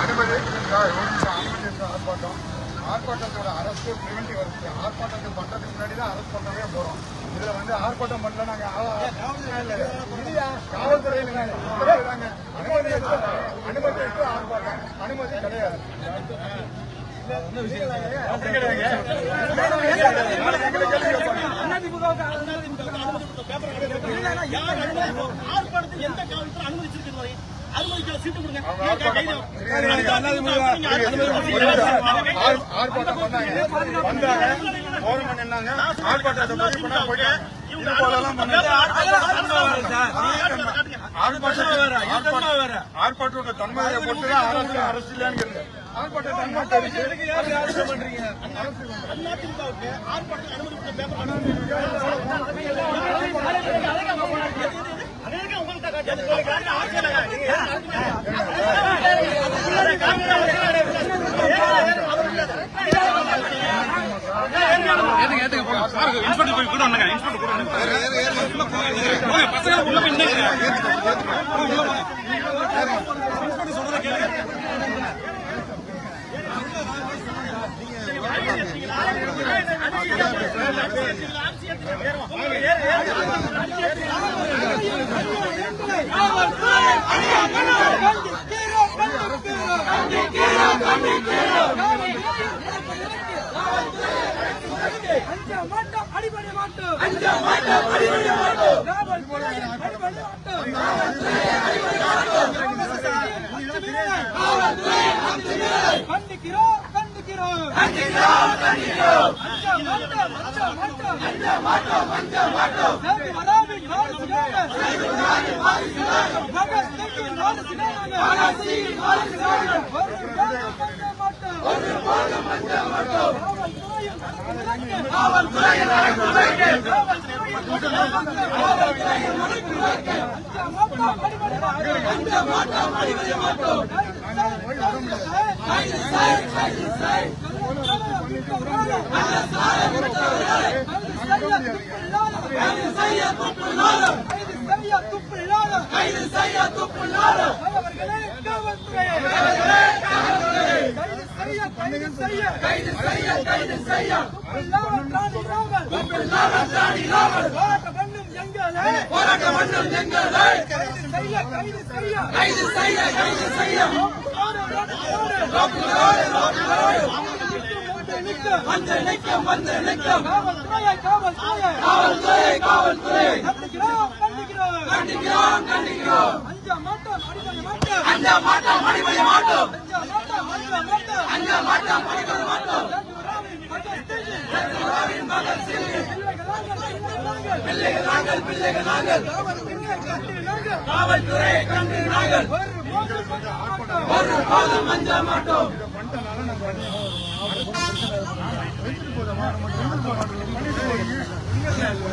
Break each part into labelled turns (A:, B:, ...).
A: அனுமதி ஆர்ப்பாட்டம் ஆர்ப்பாட்டத்தோட அரசு பிரிவென்டிவ் அரசு ஆர்ப்பாட்டத்தை பண்றதுக்கு முன்னாடி தான் அரசு பண்ணவே போறோம் இதுல வந்து ஆர்ப்பாட்டம் பண்ணல நாங்க காவல்துறையில் அனுமதி அனுமதி எடுத்து ஆர்ப்பாட்டம். அனுமதி கிடையாது.
B: எந்த காவல்துறை அனுமதிச்சிருக்கிறது அனுமதிக்கிற சீட்டு கொடுங்க
A: ஆர்ப்பாட்டத்தோட தன்மையை பொறுத்து அரசு அரசு இல்லைன்னு ஆர்ப்பாட்ட தன்மை தெரிஞ்சு
B: அதிமுகவுக்கு ஆர்ப்பாட்டத்தில் அனுமதி கொடுத்த பேப்பர் அநேக உங்கள்கிட்ட காட்டியது ஆட்சியில்
C: அஞ்ச மாட்டோம் அடிபடி மாட்டோம் அஞ்ச மாட்டோம் அடிபடி மாட்டோம் காவல்துறை அடிபடி மாட்டோம் கண்டிக்கிறோம் கண்டிக்கிறோம் கண்டிக்கிறோம் கண்டிக்கிறோம். மாட்டோம் அஞ்ச மாட்டோம் அஞ்ச மாட்டோம் சேது வராவின் வாரிசுகாக சேது வராவின் வாரிசுகாக பகத் சிங்கின் வாரிசுகாக பகத் சிங்கின் வாரிசுகாக ஒரு போதும் அஞ்ச மாட்டோம் ஒரு போதும் அஞ்ச மாட்டோம் காவல்துறையின் காவல்துறையின் அஞ்ச மாட்டோம் அடிபடி மாட்டோம் கைது செய்ய காவல்துறை கைது செய்ய கைது செய்ய. கைது செய்ய கைது செய்ய. துப்பில்லாத ராணி ராவல் போராட்ட பண்ணும் எங்களே போராட்ட பண்ணும் எங்களே கைது செய்ய கைது செய்ய கைது செய்ய கைது செய்ய வந்து நிற்கும் வந்து நிற்கும். காவல்துறையை காவல்துறையை காவல்துறையை காவல்துறை. கண்டிக்கிறோம் கண்டிக்கிறோம் அஞ்சா மாட்டோம் அடிபடி மாட்டோம் அஞ்சா மாட்டோம் அடிபடி மாட்டோம் மாட்டோம் அடிபடி மாட்டோம் மாட்டோம் பிள்ளைகள் நாங்கள் பிள்ளைகள் நாங்கள் காவல்துறை கண்டு நாங்கள் ஒரு போதும் மாட்டோம்
A: பண்ணிட்டனால நாங்க வெயிட்டு போதமா நம்ம வெயிட்டு போக மாட்டோம் பண்ணிட்டு போய்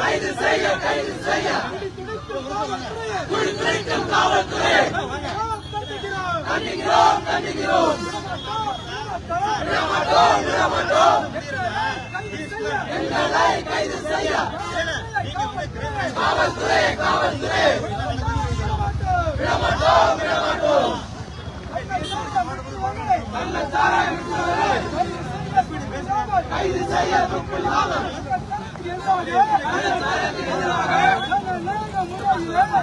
C: கைது செய்ய கைது செய்ய குடித்துரைக்கும் காவல்துறை கண்டிக்கிறோம் கண்டிக்கிறோம் விடமாட்டோம் விடமாட்டோம் எங்களை கைது செய்ய காவல்துறை. காவல்துறை விடமாட்டோம் விடமாட்டோம் கைது செய்ய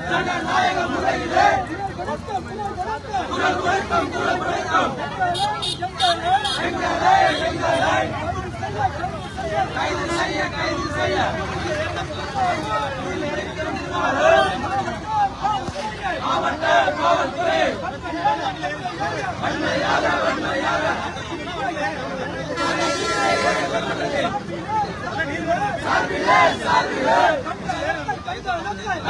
C: ஜனநாயக முறையிலே குரல் கொடுக்கும் குரல் கொடுக்கும் எங்களை எங்களை கைது செய்ய கைது செய்ய மாவட்ட காவல்துறை வன்மையாக வன்மையாக சார்பிலே சார்பிலே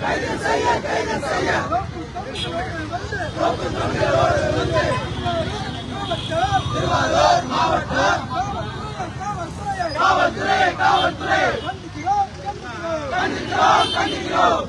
C: கைது செய்ய கைது செய்ய திருவாரூர் மாவட்டம் காவல்துறை காவல்துறை கண்டிக்கிறோம் கண்டிக்கிறோம் கண்டிக்கிறோம்.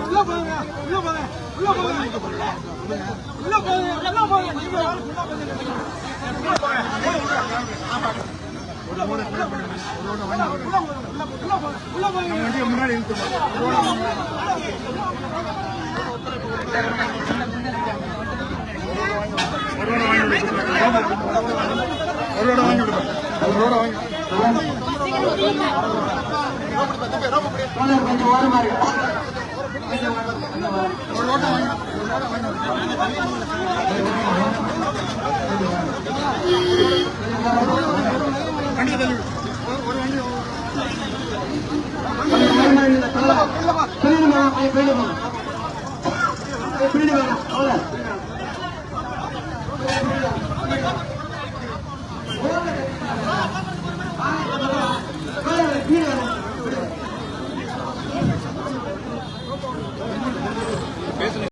C: உள்ள போங்க உள்ள போங்க உள்ள போங்க உள்ள போங்க உள்ள போங்க நீங்க ஆளு உள்ள போங்க உள்ள போங்க
A: வண்டியை முன்னாடி இழுத்து ஒரு ரோட வாங்கி விடுங்க ஒரு ரோட வாங்கி ஒரு ரோட வாங்கி
C: அவ்வளோ